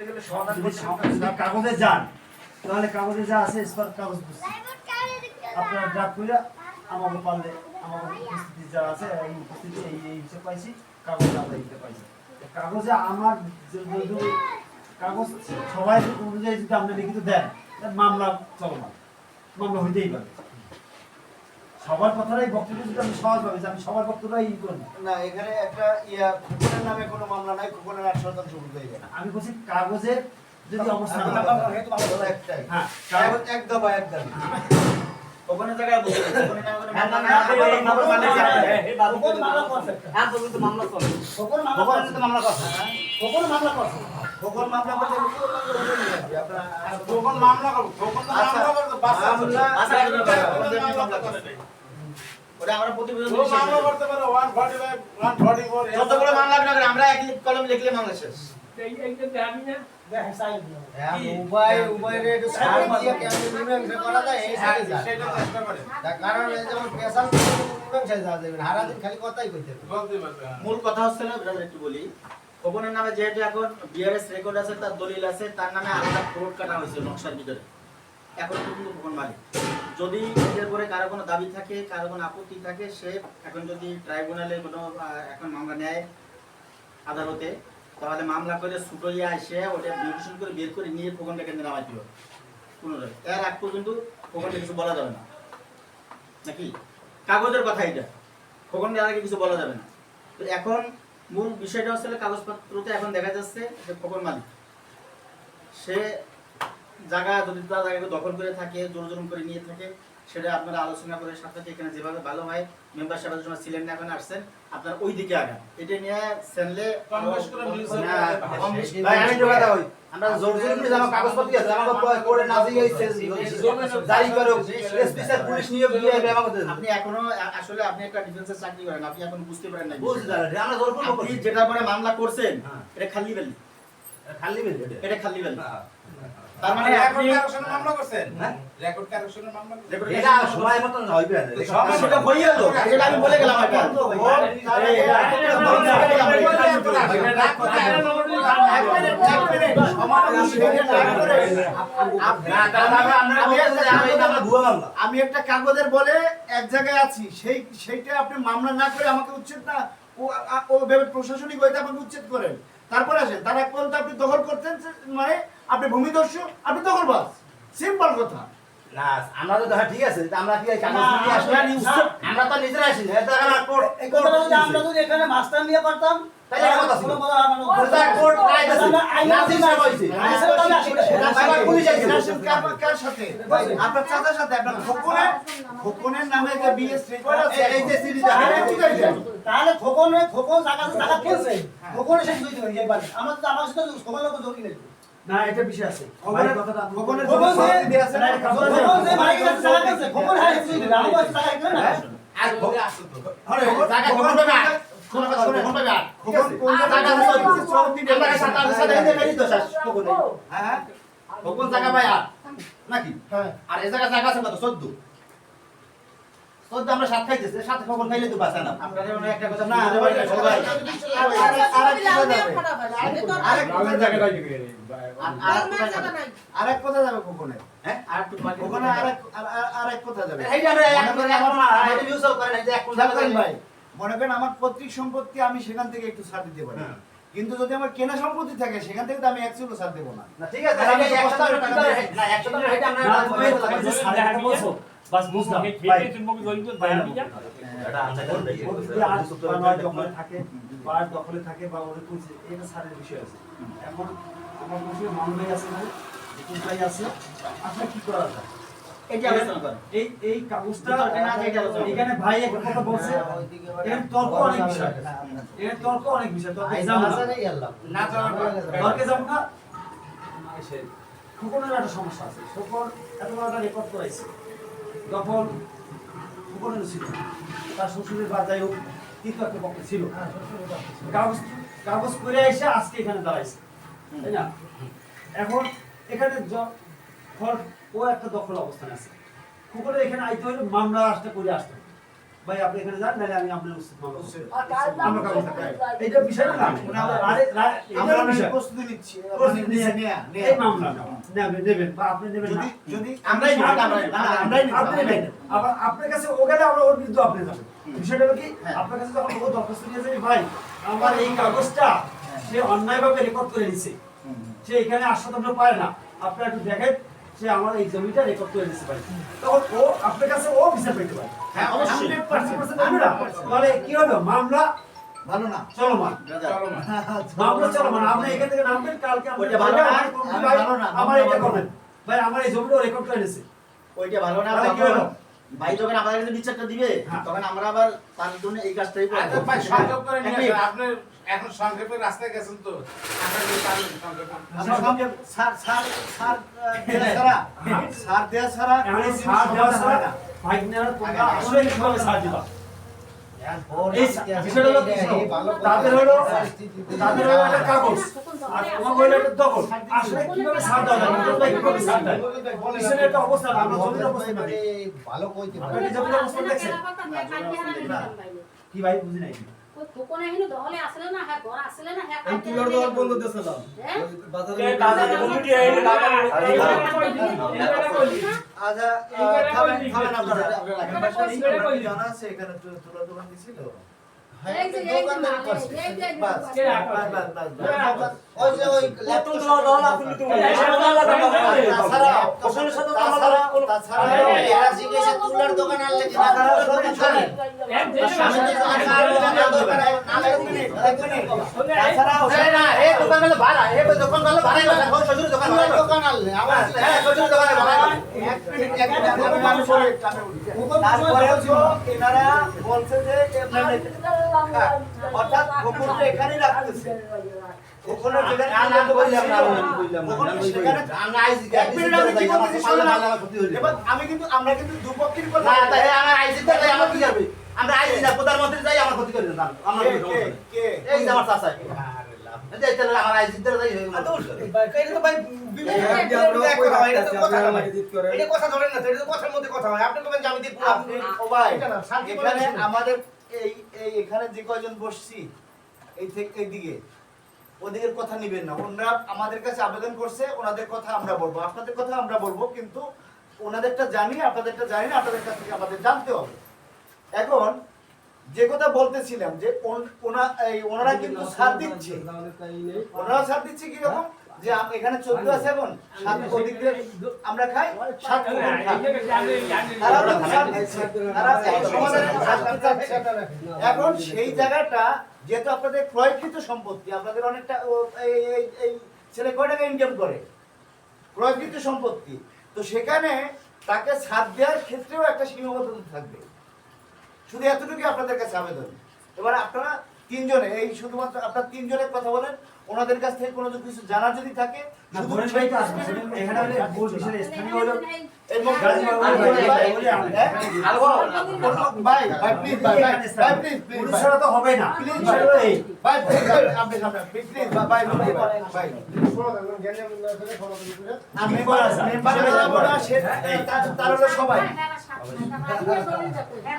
করতে গেলে সমাধান কাগজে যান। তাহলে কাগজে যা আছে স্মার্ট কাগজ আপনারা ড্রাফট করে আমাকে পারলে আমার উপস্থিতি যা আছে এই উপস্থিতি এই এই হিসেবে পাইছি কাগজে আমরা দিতে পাইছি। কাগজে আমার যদি কাগজ সবাই অনুযায়ী যদি আপনি লিখিত দেন মামলা চলমান। মামলা হইতেই পারে। সবার কথাটাই বক্তব্য যদি আমি সহজ ভাবে আমি সবার বক্তব্যটাই ই করব না। এখানে একটা ইয়া খোকনের নামে কোনো মামলা নাই খোকনের আট শতাংশ উঠে যায় আমি বলছি কাগজে যদি অবস্থান আচ্ছা, হয়। আচ্ছা, একটাই। হ্যাঁ কাগজ এক দফা এক দাবি। ওখানে জায়গায় বসে ওখানে নামে কোনো হ্যাঁ, মামলা না, নাই, না, এই মামলা মানে করছে। হ্যাঁ, তবু তো মামলা চলে। খোকন মামলা করছে। তো মামলা করছে। খোকন মামলা করছে খোকন মামলা করতে আপনারা তখন মামলা তো আচ্ছা, মামলা করতে বাস মামলা আচ্ছা, মামলা করবে। ওটা আমরা প্রতিবেদন ও। মামলা করতে পারে 145 144 যতগুলো মামলা আপনি করেন, আমরা এক কলম লিখলে মামলা শেষ। হ্যাঁ, এই এই না পারবে হ্যাঁ। মূল কথা হচ্ছে না একটু বলি। খোকনের নামে যেহেতু এখন বিআরএস রেকর্ড আছে তার দলিল আছে তার নামে আলাদা ফ্রড কাটা হয়েছে নকশার ভিতরে। এখন কিন্তু খোকন মালিক। যদি এর পরে কারও কোনো দাবি থাকে, কারও কোনো আপত্তি থাকে, সে এখন যদি ট্রাইব্যুনালে কোনো এখন মামলা নেয় আদালতে, তাহলে মামলা করে ছুটোইয়া এসে ওটা বিভূষণ করে বের করে নিয়ে খোকনটা কেন্দ্রে নামাই দিল। পুনরায়। এর আগ পর্যন্ত খোকনটা কিছু বলা যাবে না। নাকি? কাগজের কথা এটা। খোকনকে আগে কিছু বলা যাবে না। তো এখন মূল বিষয়টা হচ্ছে কাগজপত্রতে এখন দেখা যাচ্ছে যে খোকন মালিক, সে জায়গা যদি তার জায়গাকে দখল করে থাকে জোর জোর করে নিয়ে থাকে সেটা আপনারা আলোচনা করে সাথে এখানে যেভাবে ভালো হয় মেম্বার সাহেবের সময় ছিলেন না এখন আসছেন আপনার ওই দিকে আগান। এটা নিয়ে সেনলে বেশ করে মিলছে। বেশ ভাই আমি কথা কই আমরা জোর জোর করে আমার কাগজপত্র আছে আমাকে কোর্টে না দিয়ে জারি করো এসপি স্যার পুলিশ নিয়ে গিয়ে আমাকে আপনি এখনও আসলে আপনি একটা ডিফেন্সের চাকরি করেন আপনি এখন বুঝতে পারেন না বুঝতে পারছি আমরা জোর আপনি যেটা পরে মামলা করছেন হ্যাঁ। এটা খালি বেলি। খালি বেল এটা। খালি বেলি। তার মানে রেকর্ড আপনি মামলা করছেন হ্যাঁ? রেকর্ড কারেকশনের মামলা এটা সময় মতন হইবে না সময় সেটা হয়ে গেল এটা আমি বলে গেলাম এটা আমি একটা কাগজের বলে এক জায়গায় আছি সেই সেইটা আপনি মামলা না করে আমাকে উচ্ছেদ না ও প্রশাসনিক হইতে আমাকে উচ্ছেদ করেন তারপরে আসেন তার এক পর্যন্ত আপনি দখল করতেন মানে আপনি ভূমিদস্যু আপনি দখলবাজ। সিম্পল কথা। না আমরা তো দেখা ঠিক আছে আমরা কি আমরা তো নিজেরা আসি আমরা যদি এখানে মাস্টার নিয়ে করতাম না। না না, আপনার চাচার সাথে আপনার খোকনের খোকনের নামে যে বিএস এই যে হ্যাঁ, যায়? তাহলে খোকন খোকন জায়গা জায়গা কিনছে খোকন এসে দুই দিন এইবার আমার তো আমার সাথে খোকন লোক জমি নেই। না এটা বিষয় আছে। খবরের- কথাটা খবরের খোকন দিয়ে আছে না, খবরের যে মালিকের কাছে জায়গা কিনছে খোকন হ্যাঁ দুই দিন আমার কাছে জায়গা কিনে না। আর খবর পাবে আর কোন খবর পাবে আর খোকন জায়গা চৌদ্দ হ্যাঁ জায়গা হ্যাঁ আছে কত 14 14 আমরা সাত খাইতেছে সাত খবর খাইলে তো বাঁচা না একটা কথা না, বুঝতে পারি না, সবাই। আরেক কথা যাবে হ্যাঁ আরেক আর- আর- আরেক কথা যাবে ভাই মনে করেন আমার পৈতৃক সম্পত্তি আমি সেখান থেকে একটু ছাড় দিতে পারি। হ্যাঁ। কিন্তু যদি আমার কেনা সম্পত্তি থাকে সেখান থেকে তো আমি এক চুলো ছাড় দেবো না। ঠিক আছে এটা 100 টাকা না 100 টাকা এটা আমরা বাস বুঝলাম ভাই এটা আমরা যদি আজ বা নয় দখলে থাকে বা আট দখলে থাকে বা ওদের কইছে এটা সারের বিষয় আছে। এখন আমার মামলাই আছে না আছে আসলে কি করা যায় এটা আলোচনা করেন। এই এই কাগজটা বিতর্কে না যেটা আলোচনা করি। এখানে ভাই একটা কথা বলছে এর তর্ক অনেক বিষয়। এর তর্ক অনেক বিষয় তর্কে যাব না। না যাওয়ার না? খোকনের একটা সমস্যা আছে। খোকন এত বড় একটা রেকর্ড করাইছে। যখন খোকনের ছিল তার শ্বশুরের বা যাই হোক তৃতীয় পক্ষে ছিল। কাগজ কাগজ করে এসে আজকে এখানে দাঁড়াইছে। তাই না? এখন এখানে ধর ও একটা দখল অবস্থানে আছে। খোকনের এখানে আইতে হলে মামলা আসতে করে আসতে ভাই আপনি এখানে যান নাহলে আমি আপনার উচিত মামলা। আমরা বিষয়টা না আমরা বিষয়। প্রস্তুতি নিচ্ছি। এই মামলা নেবেন নেবেন বা আপনি নেবেন যদি যদি আমরাই আমরাই নিব। না, না, আমরাই নিব, আপনি নেবেন। আবার আপনার কাছে ও গেলে আমরা ওর বিরুদ্ধে আপনি যাবেন। বিষয়টা হলো কি হ্যাঁ। আপনার কাছে যখন ও দরখাস্ত নিয়ে যাবে ভাই আমার এই কাগজটা সে অন্যায়ভাবে রেকর্ড করে নিছে। সে এখানে আস্বাদন পায় না। আপনি একটু দেখেন সে আমার এই জমিটা রেকর্ড করে দিতে পারে। তখন ও আপনার কাছে ও বিচার পেতে পারে। হ্যাঁ, অবশ্যই। 100% হবে না? তাহলে কি হলো? মামলা ভালো না। চলো না। মামলা চলমান। আপনি এখান থেকে নামবেন কালকে ওইটা ভালো না, আমার ভাই, আমার মামলা এটা করবেন। ভাই আমার এই জমিটা রেকর্ড করে নিছে ওইটা ভালো না তখন ভাই যখন আমাদের কাছে বিচারটা দিবে। হ্যাঁ। তখন আমরা আবার তার জন্য এই কাজটাই আচ্ছা, ভাই, সংক্ষেপ করে নিয়ে আপনি এখন সংক্ষেপে রাস্তায় গেছেন তো। সার দেয়া ছাড়া। সার জিনিস সার দেওয়া ছাড়া? না। তোমরা আসলে কীভাবে সার দিবা বিষয়টা হলো কি তাদের হলো তাদের হলো একটা কাগজ। আর তোমার হলো একটা দখল। আসলে কীভাবে সার দেওয়া যায়? তোমরা কীভাবে সার দেয়? বিষয়টা একটা অবস্থা আমরা জমির অবস্থা না ভালো কইতে পারে আপনার জমির অবস্থা দেখছেন? কি ভাই বুঝি নাই? আমি তুলার দেওয়ার বন্ধ দেশে দাও আচ্ছা আহ, থামেন থামেন আপনারা আপনারা জানা আছে এখানে তু- তুলার দোকান দিছিল বাস বাস বাস বাস বাস ওই যে ওই ল্যাপটপ তাছাড়া তাছাড়া তাছাড়া এরা জিজ্ঞেসে দোকান আনলে তাছাড়া এই ভাড়া এই দোকান হলো ভাড়া না শ্বশুর দোকান তুলার দোকান আনলে আমার হ্যাঁ শ্বশুর দোকানে ভাড়া এক মিনিট এক মিনিট আমি। তারপরে তো এনারা বলছে যে অর্থাৎ এখানেই রাখতেছে কিন্তু আমরা কিন্তু দুপক্ষের কথা আমার না প্রধানমন্ত্রী যাই আমার ক্ষতি করে আমার এই আমার চাচা আমাদের এই এই এখানে যে কয়জন বসছি এই থেকে এইদিকে ওদিকের কথা নিবেন না। ওনারা আমাদের কাছে আবেদন করছে ওনাদের কথা আমরা বলব। আপনাদের কথা আমরা বলব কিন্তু ওনাদেরটা জানি আপনাদেরটা জানি না আপনাদের কাছ থেকে আমাদের জানতে হবে। এখন যে কথা বলতেছিলাম যে ওনারা কিন্তু সাথ দিচ্ছে। ওনারা সাথ দিচ্ছে কি রকম যে এখানে চোদ্দ আছে এখন সাত আমরা খাই? সাত। এখন সেই জায়গাটা যেহেতু আপনাদের ক্রয়কৃত সম্পত্তি আপনাদের অনেকটা এই ছেলে কয় টাকা ইনকাম করে? ক্রয়কৃত সম্পত্তি। তো সেখানে তাকে ছাড় দেওয়ার ক্ষেত্রেও একটা সীমাবদ্ধতা থাকবে। শুধু এতটুকুই আপনাদের কাছে আবেদন। এবার আপনারা তিনজনে এই শুধুমাত্র আপনার তিনজনের কথা বলেন ওনাদের কাছ থেকে কোনো কিছু জানার যদি থাকে। হ্যাঁ? সবাই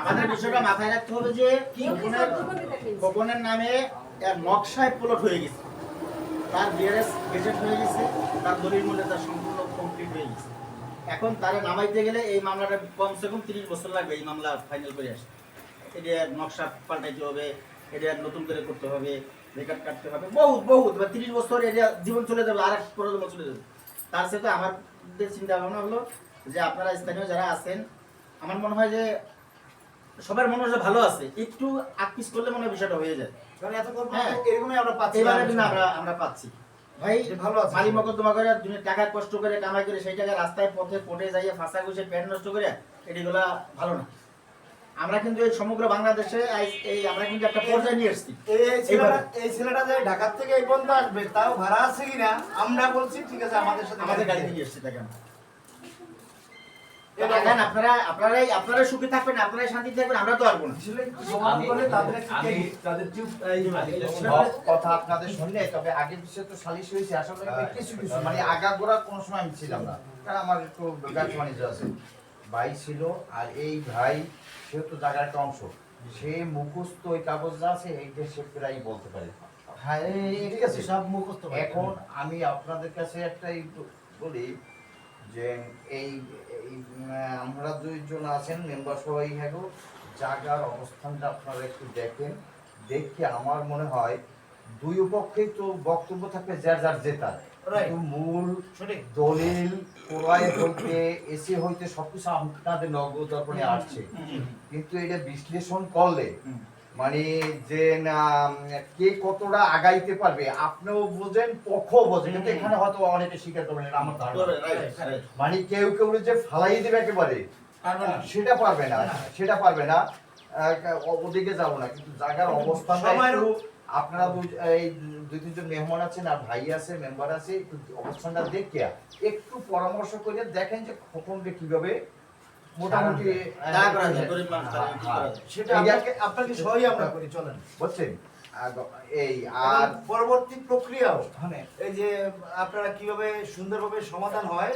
আমাদের বিষয়টা মাথায় রাখতে হবে যে কি খোকনের নামে এক নকশায় প্লট হয়ে গেছে তার বিআরএস গেজেট হয়ে গেছে, তার দলিল মূল্য তার সম্পূর্ণ কমপ্লিট হয়ে গেছে। এখন তারা নামাইতে গেলে এই মামলাটা কমসে কম তিরিশ বছর লাগবে এই মামলা ফাইনাল করে আসতে। এটা নকশা পাল্টাইতে হবে, এটা নতুন করে করতে হবে রেকর্ড কাটতে হবে। বহুত বহুত বা তিরিশ বছর এটা জীবন চলে যাবে আর এক প্রজন্ম চলে যাবে। তার সাথে আমাদের চিন্তা ভাবনা হলো যে আপনারা স্থানীয় যারা আছেন, আমার মনে হয় যে সবার মনে হয় ভালো আছে, একটু আকপিস করলে মনে হয় বিষয়টা হয়ে যায়। কারণ এত করব হ্যাঁ। এরকমই আমরা পাচ্ছি। এবারে কিন্তু আমরা আমরা পাচ্ছি। ভাই ভালো আছে। মালি মকদ্দমা করে দুনিয়া টাকা কষ্ট করে কামাই করে সেই টাকা রাস্তায় পথে পটে যাইয়ে ফাঁসা গুছে প্যান্ট নষ্ট করে এটিগুলা ভালো না। আমরা কিন্তু এই সমগ্র বাংলাদেশে এই আমরা কিন্তু একটা পর্যায়ে নিয়ে এসেছি। এই ছেলেটা যে ঢাকা থেকে এই পর্যন্ত আসবে তাও ভাড়া আছে কিনা আমরা বলছি ঠিক আছে আমাদের সাথে আমাদের গাড়িতে নিয়ে এসেছি দেখেন। দেখেন আপনারা আপনারাই আপনারাই সুখে থাকবেন আপনারাই শান্তি থাকবেন আমরা তো পারব না। আসলে সমাধান করলে তাদের একটা আমি- তাদের টিউব এই সব কথা আপনাদের শুনলে তবে আগের বিষয়ে তো সালিশ হয়েছে আসলে কিছু কিছু মানে আগাগোড়া কোনো সময় আমি ছিলাম না। কারণ আমার একটু ব্যবসা বাণিজ্য আছে। ভাই ছিল আর এই ভাই সেহেতু জায়গার একটা অংশ। সে মুখস্থ ওই কাগজ যা আছে এইটা সে প্রায় বলতে পারে। হ্যাঁ ঠিক আছে। সব মুখস্থ এখন আমি আপনাদের কাছে একটাই বলি যে এই আমরা দুইজন আছেন মেম্বার সবাই হ্যাঁ জায়গার অবস্থানটা আপনারা একটু দেখেন। দেখে আমার মনে হয় দুই পক্ষেই তো বক্তব্য থাকবে যার যার জেতার। মূল দলিল হইতে এসে হইতে সবকিছু আপনাদের নগদ দর্পণে আসছে। কিন্তু এটা বিশ্লেষণ করলে মানে যে কে কতটা আগাইতে পারবে আপনিও বোঝেন পক্ষ বোঝেন কিন্তু এখানে হয়তো অনেকে স্বীকার করবেন আমার ধারণা। মানে কেউ কেউ যে ফালাই দেবে একেবারে। সেটা পারবে না। সেটা পারবে না। ওদিকে যাব না কিন্তু জায়গার একটু আপনারা এই দুই তিনজন মেহমান আছেন আর ভাই আছে মেম্বার আছে একটু অবস্থানটা দেখে একটু পরামর্শ করে দেখেন যে খোকনকে কীভাবে মোটামুটি করা যায়? সেটা আপনাকে আপনাকে সহই আমরা করি চলেন। বুঝছেন এই আর আর পরবর্তী প্রক্রিয়াও হ্যাঁ। এই যে আপনারা কীভাবে সুন্দরভাবে সমাধান হয়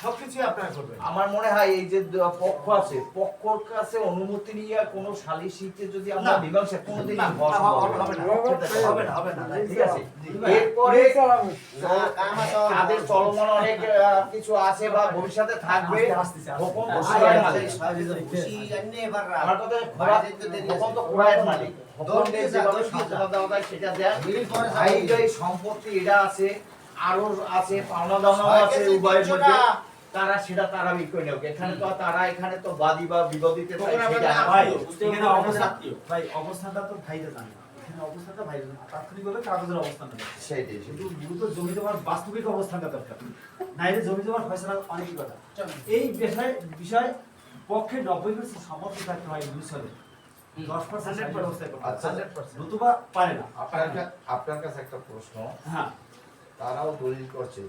সবকিছুই আপনারা করবেন। আমার মনে হয় এই যে পক্ষ আছে পক্ষর কাছে অনুমতি নিয়ে কোনো সালিসিতে যদি আমরা মীমাংসা কোনোদিন না, হবে না, হবে না, হবে না, ঠিক আছে। এরপরে তাদের চলমান অনেক কিছু আছে বা ভবিষ্যতে থাকবে। তো আমার কথা খোকন তো খোরায়ের মালিক। যেভাবে সেটা দেয় সম্পত্তি এটা আছে আরও আছে পাওনা দাওনাও আছে উভয়ের মধ্যে। তারা সেটা তারা বিক্রয় নেবে। এখানে তো তারা এখানে তো বাদী বা বিবাদিতে সেটা ভাই। এখানে অবস্থা ভাই অবস্থানটা তো ভাইরা জানে এখানে অবস্থানটা ভাইরা জানে তাৎক্ষণিকভাবে কাগজের অবস্থানটা দেখে। কিন্তু মূলত জমি জমার বাস্তবিক অবস্থানটা দরকার। নাইলে জমি জমার ফয়সলা অনেকই কথা। এই বিষয় বিষয় পক্ষে নব্বই পার্সেন্ট সামর্থ্য থাকতে হয় মিশরে দশ পার্সেন্ট আচ্ছা। নতুবা পারে না। আপনার কাছে একটা প্রশ্ন। হ্যাঁ। তারাও দলিল করছে।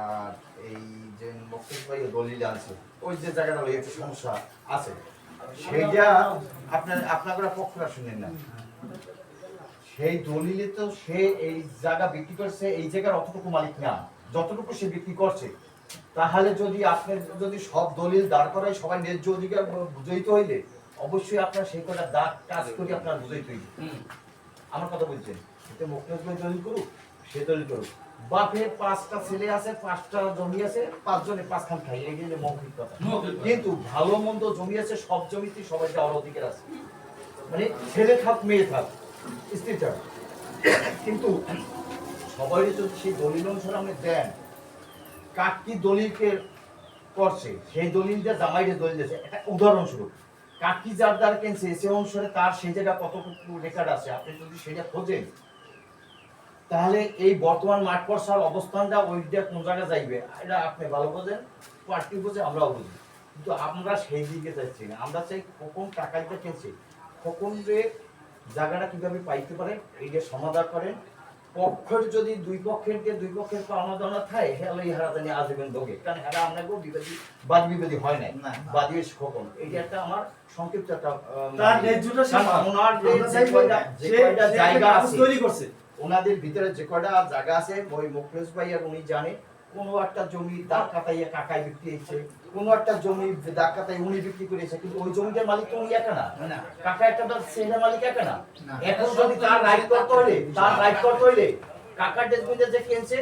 আর এই যে মক্কেল ভাই দলিল আছে ওই যে জায়গাটা ওই একটু সমস্যা আছে। সেইটা আপনার আপনারা পক্ষরা শুনেন না। সেই দলিলে তো সে এই জায়গা বিক্রি করছে এই জায়গার অতটুকু মালিক না। যতটুকু সে বিক্রি করছে তাহলে যদি আপনি যদি সব দলিল দাঁড় করায় সবাই ন্যায্য অধিকার বুঝাইতে হইলে অবশ্যই আপনার সেই কটা দাগ কাজ করে আপনার বুঝাইতে হইবে। আমার কথা বলছেন এতে ভাই দলিল করুক সে দলিল করুক। বাপের পাঁচটা ছেলে আছে পাঁচটা জমি আছে পাঁচজনে পাঁচখান খাই এই গেলে মৌখিক কথা। কিন্তু ভালো মন্দ জমি আছে সব জমিতে সবাই যাওয়ার অধিকার আছে। মানে ছেলে থাক মেয়ে থাক স্ত্রী থাক। কিন্তু সবাই যদি সেই দলিল অনুসারে আপনি দেন। কাক কি দলিলকে করছে সেই দলিল দিয়ে জামাইরে দলিল দিয়েছে। একটা উদাহরণস্বরূপ কাকি যার দ্বারা কিনছে সে অনুসারে তার সেই জায়গা কতটুকু রেকর্ড আছে? আপনি যদি সেটা খোঁজেন তাহলে এই বর্তমান মাঠ পর্সার অবস্থানটা ওইটা কোন জায়গায় যাইবে এটা আপনি ভালো বোঝেন পার্টি বোঝে আমরাও বুঝি। কিন্তু আমরা সেই দিকে যাচ্ছি না। আমরা চাই কখন টাকাটা কিনছে কখন যে জায়গাটা কীভাবে পাইতে পারে এইটা সমাধান করেন। পক্ষের যদি দুই পক্ষের কে দুই পক্ষের পাওনা দাওনা থাকে হেলে হারা জানি আজীবন ভোগে। কারণ হেরা আপনাকেও বিবাদী বাদ বিবাদী হয় নাই। না। বাদী খোকন এটা একটা আমার সংক্ষিপ্ত একটা ওনার যে- কয়টা- জায়গা আছে তৈরি করছে। ওনাদের ভিতরে যে কয়টা জায়গা আছে ওই মুখলেশ ভাই আর উনি জানে। কোনো একটা জমি দাগ কাটাইয়া কাকায় বিক্রি হয়েছে কোনো একটা জমি দাগ কাটাই উনি বিক্রি করেছে কিন্তু ওই জমিটার মালিক তো উনি একা না? কাকা একটা তার ছেলের মালিক একা না? এখন যদি তার রাইট করতে হইলে তার রাইট করতে হইলে কাকার ডেসবিনটা যে কিনছে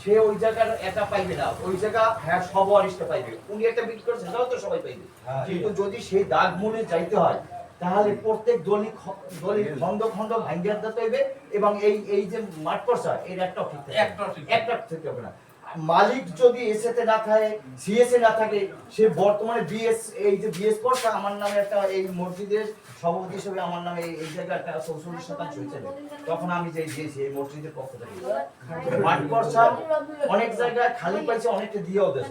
সে ওই জায়গার একা পাইবে না। ওই জায়গা হ্যাঁ সব অরিষ্ট পাইবে। উনি একটা বিক্রি করছে সেটাও তো সবাই পাইবে। কিন্তু যদি সেই দাগ মূলে যাইতে হয় তাহলে প্রত্যেক দলি খ- দলি খন্ড খন্ড ভাঙ্গিয়া দিতে হইবে এবং এই এই যে মাঠ পর্সা এর একটা ঠিক ঠিক একটা থেকে হবে না। মালিক যদি এসেতে না থাকে সিএসএ না থাকে সে বর্তমানে বিএস এই যে বিএস পর্সা আমার নামে একটা এই মসজিদের সভাপতি হিসেবে আমার নামে এই- জায়গায় একটা চৌচল্লিশ শতাংশ হয়েছে। তখন আমি যে দিয়েছি এই মসজিদের পক্ষ থেকে। মাঠ পর্সা অনেক জায়গায় খালি পাইছে অনেকটা দিয়েও দিয়ে।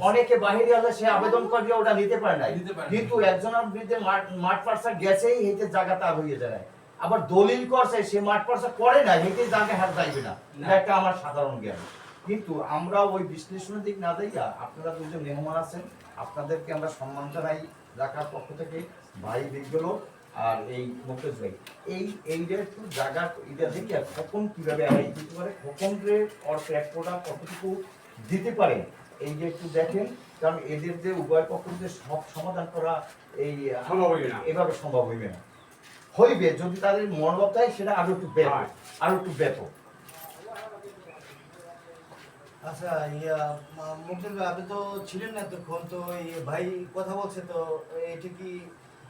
অনেকে বাহিরে হলে সে আবেদন করে ওটা নিতে পারে না। কিন্তু একজনের বিরুদ্ধে মাঠ মাঠ পার্সা গেছেই হেঁটে জায়গা তার হয়ে যায়। আবার দলিল করছে সে মাঠ পার্সা করে না হেঁটে জায়গা হাত যাইবে না। এটা একটা আমার সাধারণ জ্ঞান। কিন্তু আমরা ওই বিশ্লেষণের দিক না যাইয়া আপনারা দুজন মেহমান আছেন আপনাদেরকে আমরা সম্মান জানাই ঢাকার পক্ষ থেকে ভাই বিজ্ঞল আর এই মুকেশ ভাই এই এইটা একটু জায়গা এটা দেখে কখন কীভাবে আগাই দিতে পারে কখন রে ওর প্রাপ্যটা কতটুকু দিতে পারে এই যে একটু দেখেন কারণ এদের যে উভয় পক্ষে সব সমাধান করা এই সম্ভব হইবে না। এভাবে সম্ভব হইবে না হইবে যদি তাদের মনোভাব সেটা আরও একটু ব্যাপক। আরও একটু ব্যাপক আচ্ছা ইয়া মুক্তির ভাই আপনি তো ছিলেন না এতক্ষণ তো এই ভাই কথা বলছে তো এটা কি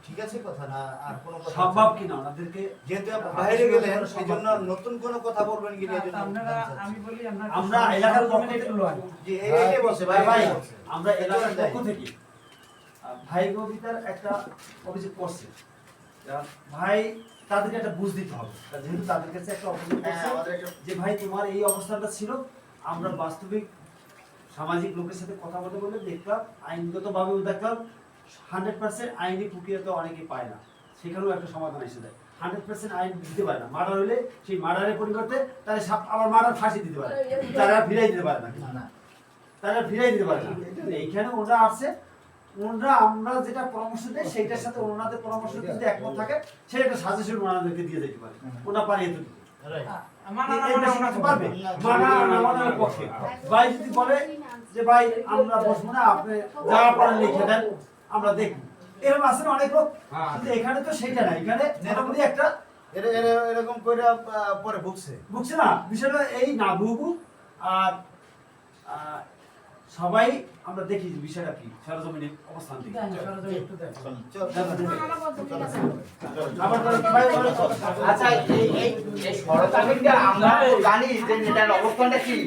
ঠিক আছে কথা না আর কোনো কথা সম্ভব কিনা ওনাদেরকে? যেহেতু বাইরে গেলেন সেই জন্য নতুন কোনো কথা বলবেন কি না আপনারা আমি বলি আমরা আমরা এলাকার পক্ষ থেকে জি এই- এইটাই বলছে ভাই ভাই আমরা এলাকার পক্ষ থেকে। ভাই কবিতার একটা অভিযোগ করছে। ভাই তাদেরকে একটা বুঝ দিতে হবে। যেহেতু তাদের কাছে একটা অভিযোগ হ্যাঁ যে ভাই তোমার এই অবস্থানটা ছিল আমরা বাস্তবিক সামাজিক লোকের সাথে কথা বলতে বলে দেখলাম আইনগতভাবেও দেখলাম হান্ড্রেড পার্সেন্ট আইনি প্রক্রিয়া তো অনেকে পায় না। সেখানেও একটা সমাধান এসে যায়। হান্ড্রেড পার্সেন্ট আইন দিতে পারে না। মার্ডার হলে সেই মার্ডারের পরিবর্তে তারা সাপ- আবার মার্ডার ফাঁসি দিতে পারে। তারা ফিরাই দিতে পারে না। তারা ফিরাই দিতে পারে না। এইখানে ওরা আছে। ওনারা আমরা যেটা পরামর্শ দেয় সেইটার সাথে ওনাদের পরামর্শ যদি একমত থাকে সেটা একটা সাজেশন ওনাদেরকে দিয়ে যেতে পারে। ওনা পারে। এত মানা মানা? মানা। ভাই যদি বলে যে ভাই আমরা বসবো না আপনি যা পারেন লিখে দেন আমরা দেখব। এরকম আছে না অনেক লোক? হ্যাঁ। কিন্তু এখানে তো সেটা না। এখানে মোটামুটি একটা এরা এরা- এরকম করে আহ, পরে ভুগছে। ভুগছে না। বিষয়টা এই না ভুগু আর আহ, সবাই আমরা দেখি বিষয়টা কি সরজমিনে অবস্থান। আচ্ছা এই এই এই আমরা জানি যে নেতার অবস্থানটা কি।